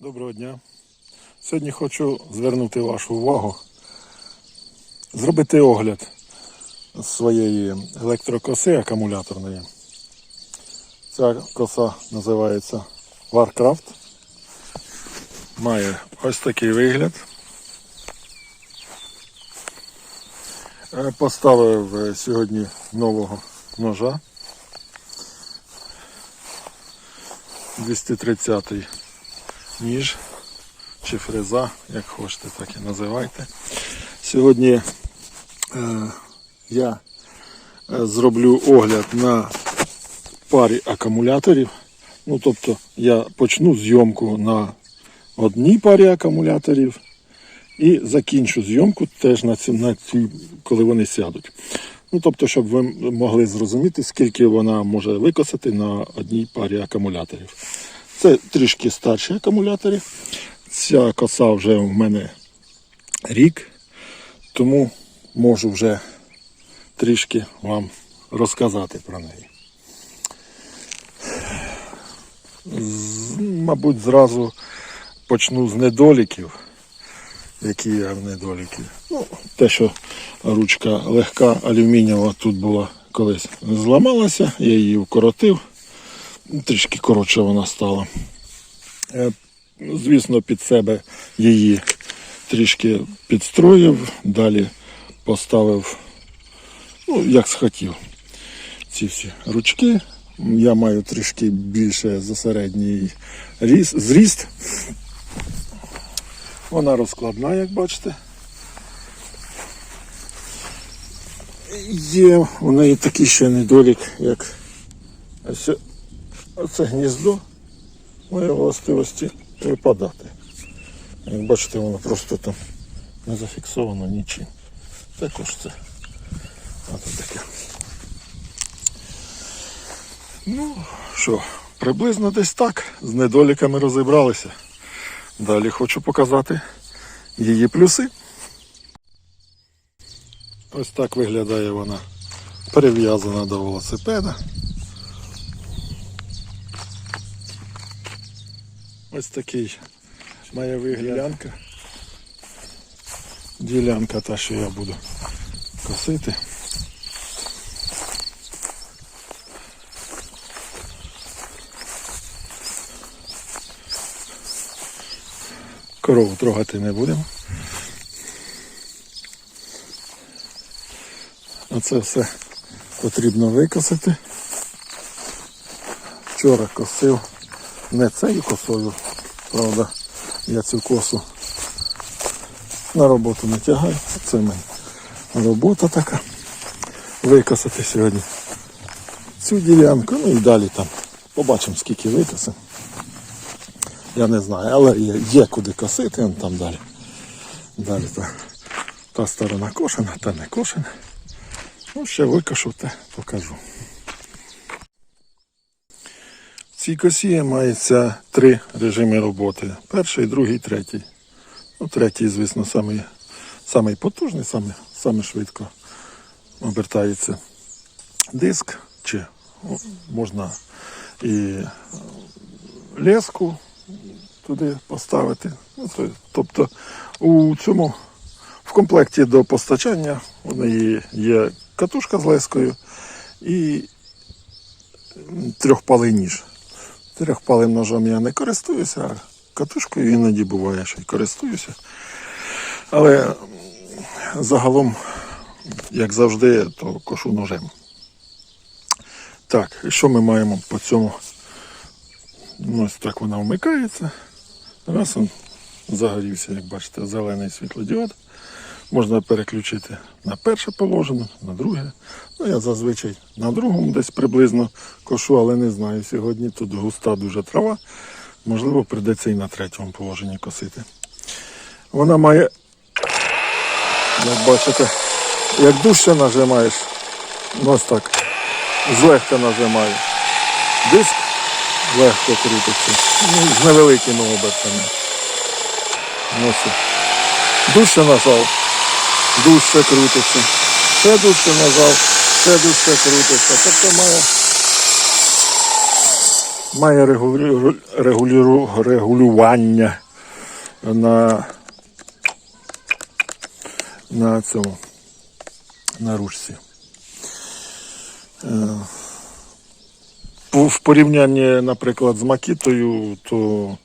Доброго дня. Сьогодні хочу звернути вашу увагу, зробити огляд своєї електрокоси акумуляторної. Ця коса називається Warcraft. Має ось такий вигляд. Е, Поставив е, сьогодні нового ножа. 230 ніж чи фреза, як хочете, так і називайте. Сьогодні е, я е, зроблю огляд на парі акумуляторів. Ну, тобто я почну зйомку на одній парі акумуляторів і закінчу зйомку теж на ці, на ці, коли вони сядуть. Ну, тобто, щоб ви могли зрозуміти, скільки вона може викосити на одній парі акумуляторів. Це трішки старші акумулятори. Ця коса вже в мене рік, тому можу вже трішки вам розказати про неї. Мабуть, зразу почну з недоліків. Які в недоліки? Ну, те, що ручка легка, алюмінієва тут була колись зламалася, я її вкоротив. Трішки коротше вона стала. Е, Звісно, під себе її трішки підстроїв, далі поставив, ну, як схотів, ці всі ручки. Я маю трішки більше за середній ріс- зріст. Вона розкладна, як бачите. Є у неї такий ще недолік, як ось Оце гніздо має властивості випадати. Як бачите, воно просто там не зафіксовано нічим. Також це. А то таке. Ну, що, приблизно десь так. З недоліками розібралися. Далі хочу показати її плюси. Ось так виглядає вона прив'язана до велосипеда. Ось такий має вигляд. Ділянка. Ділянка та, що я буду косити. Корову трогати не будемо. А це все потрібно викосити. Вчора косив не цією косою, правда, я цю косу на роботу не тягаю. Це мене робота така. Викосати сьогодні цю ділянку, ну і далі там. Побачимо скільки викосимо. Я не знаю, але є, є куди косити, там далі. Далі та, та сторона кошена, та не кошена. Ну, ще викошу, те покажу. Косі мається три режими роботи. Перший, другий, третій. Ну, третій, звісно, самий, самий потужний, самий, самий швидко обертається диск, чи можна і леску туди поставити. Ну, то- тобто у цьому в комплекті до постачання у неї є катушка з лескою і трьохпалий ніж. Трьохпалим ножом я не користуюся, а катушкою іноді буває, що й користуюся. Але загалом, як завжди, то кошу ножем. Так, що ми маємо по цьому? Ну, Ось так вона вмикається. Раз він загорівся, як бачите, зелений світлодіод. Можна переключити на перше положення, на друге. Ну, я зазвичай на другому десь приблизно кошу, але не знаю. Сьогодні тут густа дуже трава. Можливо, прийдеться і на третьому положенні косити. Вона має, як бачите, як дужче нажимаєш, ну, ось так, злегка нажимаєш. Диск легко крутиться. Ну, з невеликими обертами. Ось. Дужче нажав, дужче крутиться. Ще дужче нажав, ще дужче крутиться. Тобто має має регулю... регулюру... регулювання на, на цьому на ручці. Е, В порівнянні, наприклад, з Макітою, то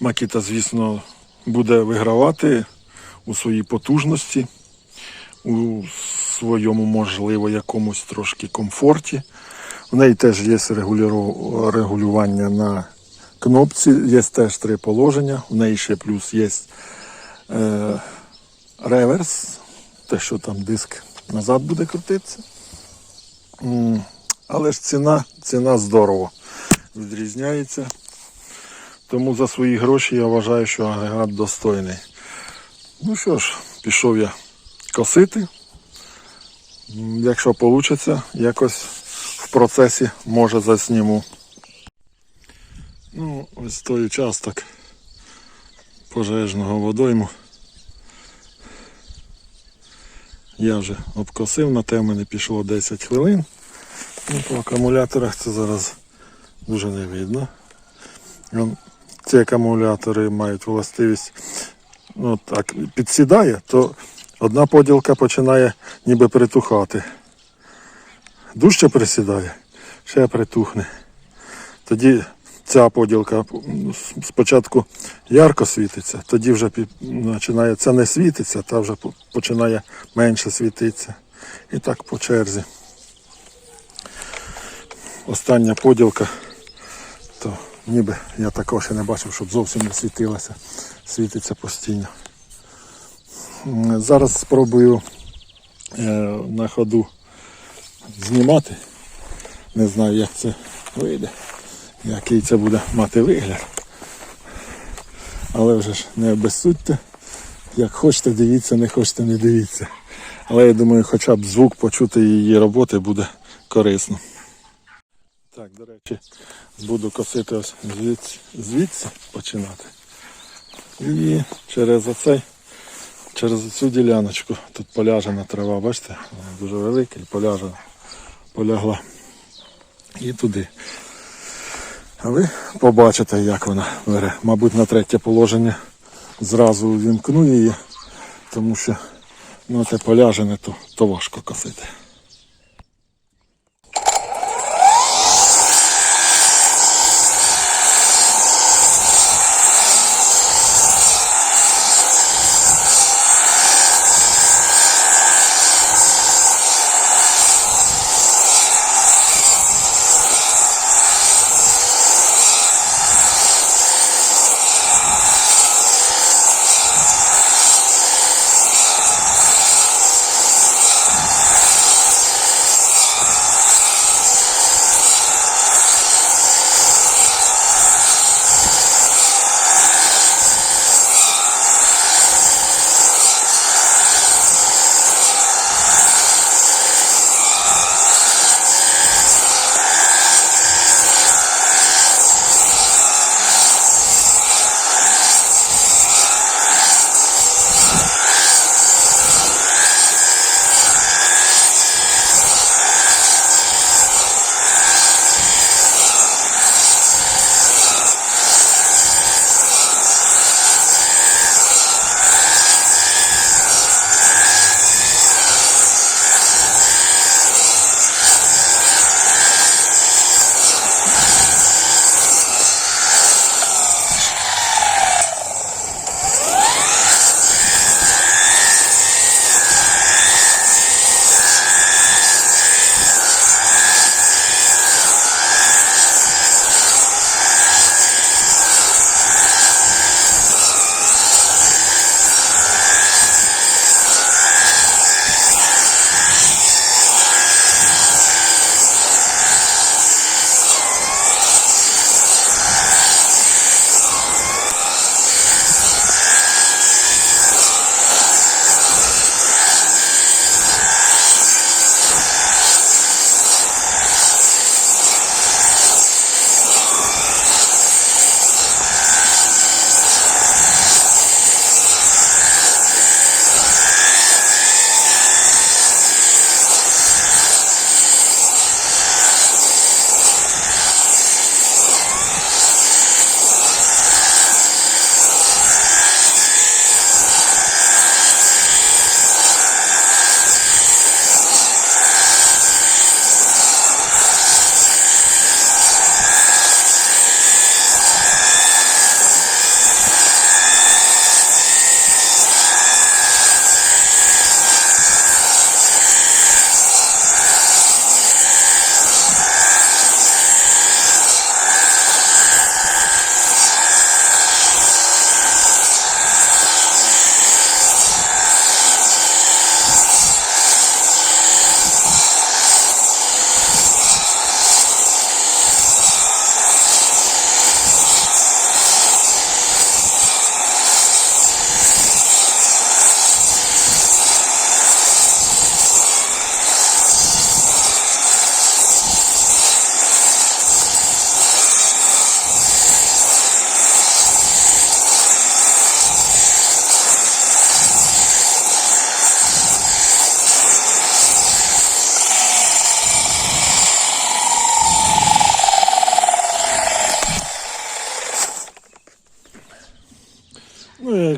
Макіта, звісно, буде вигравати у своїй потужності, у своєму, можливо, якомусь трошки комфорті. У неї теж є регулювання на кнопці, є теж три положення. У неї ще плюс є е, реверс, те, що там диск назад буде крутитися. Але ж ціна, ціна здорово відрізняється. Тому за свої гроші я вважаю, що агрегат достойний. Ну що ж, пішов я косити. Якщо вийде, якось в процесі може засніму. Ну, ось той участок пожежного водойму. Я вже обкосив, на те в мене пішло 10 хвилин. Ну, по акумуляторах це зараз дуже не видно. Ці акумулятори мають властивість, ну так, підсідає, то одна поділка починає ніби притухати. Дужче присідає, ще притухне. Тоді ця поділка спочатку ярко світиться, тоді вже починає, це не світиться, та вже починає менше світитися. І так по черзі. Остання поділка, то ніби я також і не бачив, щоб зовсім не світилася. Світиться постійно. Зараз спробую е, на ходу знімати. Не знаю, як це вийде, який це буде мати вигляд. Але вже ж не обезсудьте. Як хочете, дивіться, не хочете, не дивіться. Але я думаю, хоча б звук почути її роботи буде корисно. Так, до речі, буду косити ось звідси, звідси починати. І через оцей, через цю діляночку. Тут поляжена трава, бачите, вона дуже велика і поляжена, полягла. І туди. А ви побачите, як вона бере. Мабуть, на третє положення зразу вімкну її, тому що ну, це поляжене, то, то важко косити.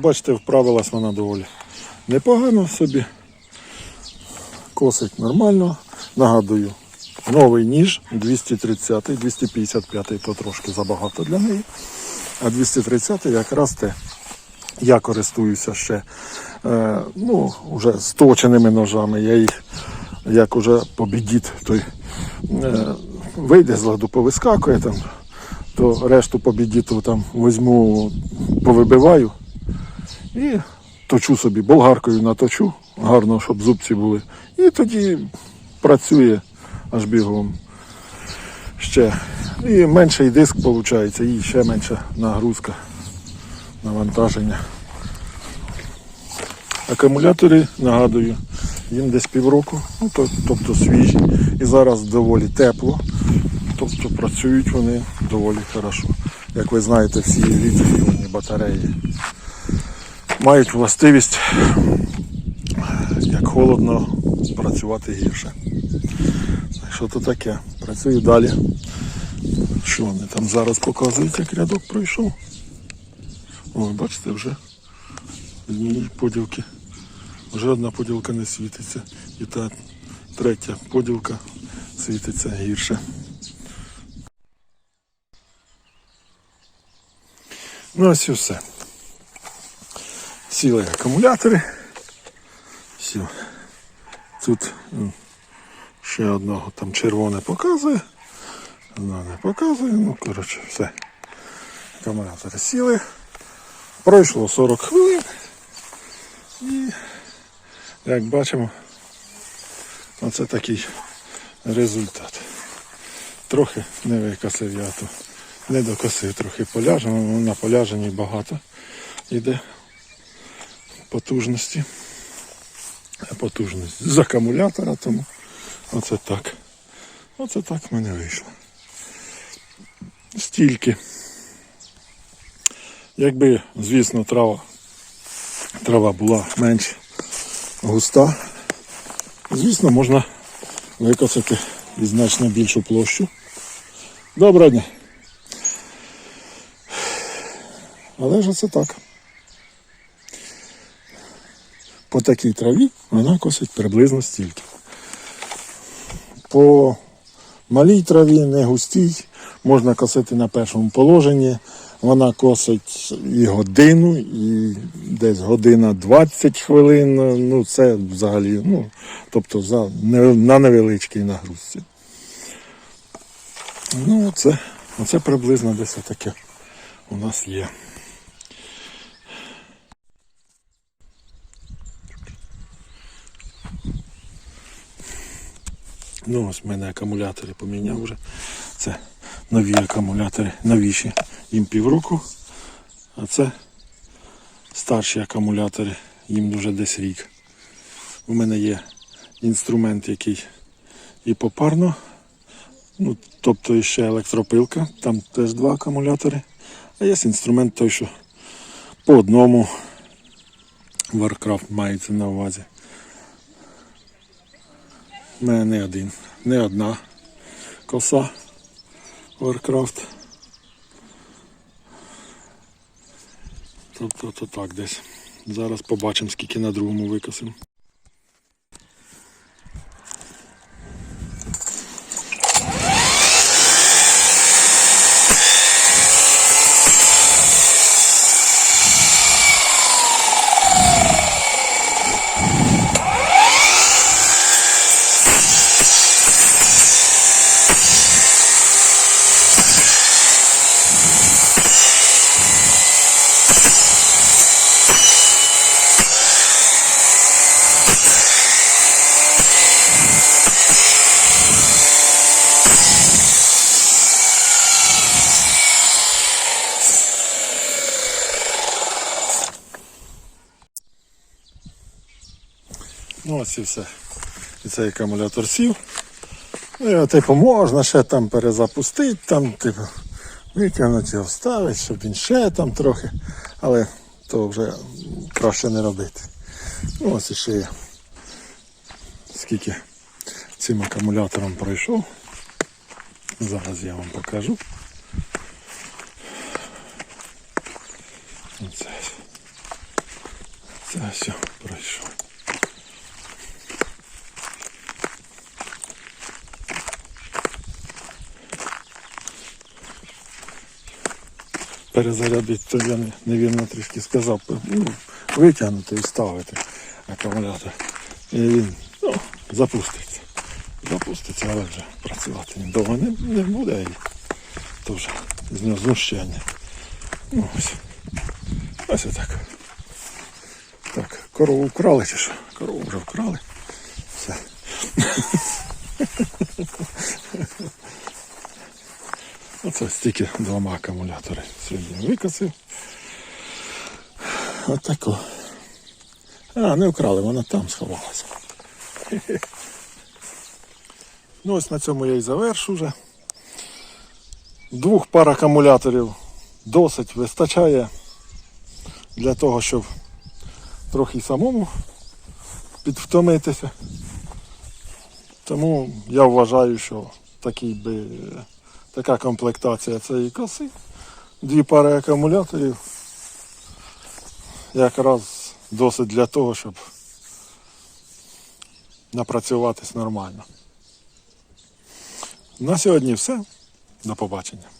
Бачите, вправилась вона доволі непогано собі. Косить нормально. Нагадую, новий ніж 230, 255 то трошки забагато для неї. А 230 якраз те. Я користуюся ще е, ну, вже сточеними ножами. Я їх як уже побідіт, той е, вийде з ладу, повискакує там, то решту побідіту там візьму, повибиваю і точу собі болгаркою наточу, гарно, щоб зубці були. І тоді працює аж бігом. Ще. І менший диск виходить, і ще менша нагрузка, навантаження. Акумулятори, нагадую, їм десь півроку, ну, то- тобто свіжі. І зараз доволі тепло. Тобто працюють вони доволі хорошо. Як ви знаєте, всі літій батареї мають властивість, як холодно, працювати гірше. Що то таке? Працюю далі. Що вони там зараз показують, як рядок пройшов? О, бачите, вже поділки. Вже одна поділка не світиться. І та третя поділка світиться гірше. Ну ось і все. Сіли акумулятори. Все. Тут ще одного там червоне показує. Одного не показує. Ну, коротше, все. Акумулятори сіли. Пройшло 40 хвилин. І як бачимо, оце такий результат. Трохи не викосив я то. Не докосив трохи поляжемо, на поляженні багато йде потужності. Потужність з акумулятора, тому оце так. Оце так в мене вийшло. Стільки. Якби, звісно, трава, трава була менш густа, звісно, можна викосити і значно більшу площу. Доброго дня. Але ж це так. По такій траві вона косить приблизно стільки. По малій траві, не густій, можна косити на першому положенні. Вона косить і годину, і десь година 20 хвилин. Ну, це взагалі, ну, тобто за, на невеличкій нагрузці. Ну, оце, оце приблизно десь таке у нас є. Ну, ось в мене акумулятори поміняв вже. Це нові акумулятори, новіші. Їм півроку. А це старші акумулятори, їм вже десь рік. У мене є інструмент, який і попарно, ну, тобто ще електропилка, там теж два акумулятори. А є інструмент той, що по одному Warcraft мається на увазі. У мене не один, не одна коса Warcraft. Тобто то так десь. Зараз побачимо, скільки на другому викосимо. Ну ось і все. І цей акумулятор сів. Ну, його, типу, можна ще там перезапустити, там, типу, витягнути його, вставити, щоб він ще там трохи. Але то вже краще не робити. Ну ось іще я. Скільки цим акумулятором пройшов. Зараз я вам покажу. Оце. Це все пройшов. Перезарядити, то я невірно трішки сказав. Ну, витягнути і ставити акумулятор. І він ну, запуститься. Запуститься, але вже працювати він довго не, не буде. І то вже з нього знущання. Ну, ось. Ось отак. Так, корову вкрали чи що? Корову вже вкрали. Все. Оце стільки двома акумулятори сьогодні викосив. Отако. А, не вкрали, вона там сховалася. Ну ось на цьому я і завершу вже. Двох пар акумуляторів досить вистачає для того, щоб трохи самому підвтомитися. Тому я вважаю, що такий би, така комплектація цієї коси, дві пари акумуляторів, якраз досить для того, щоб напрацюватись нормально. На сьогодні все. До побачення.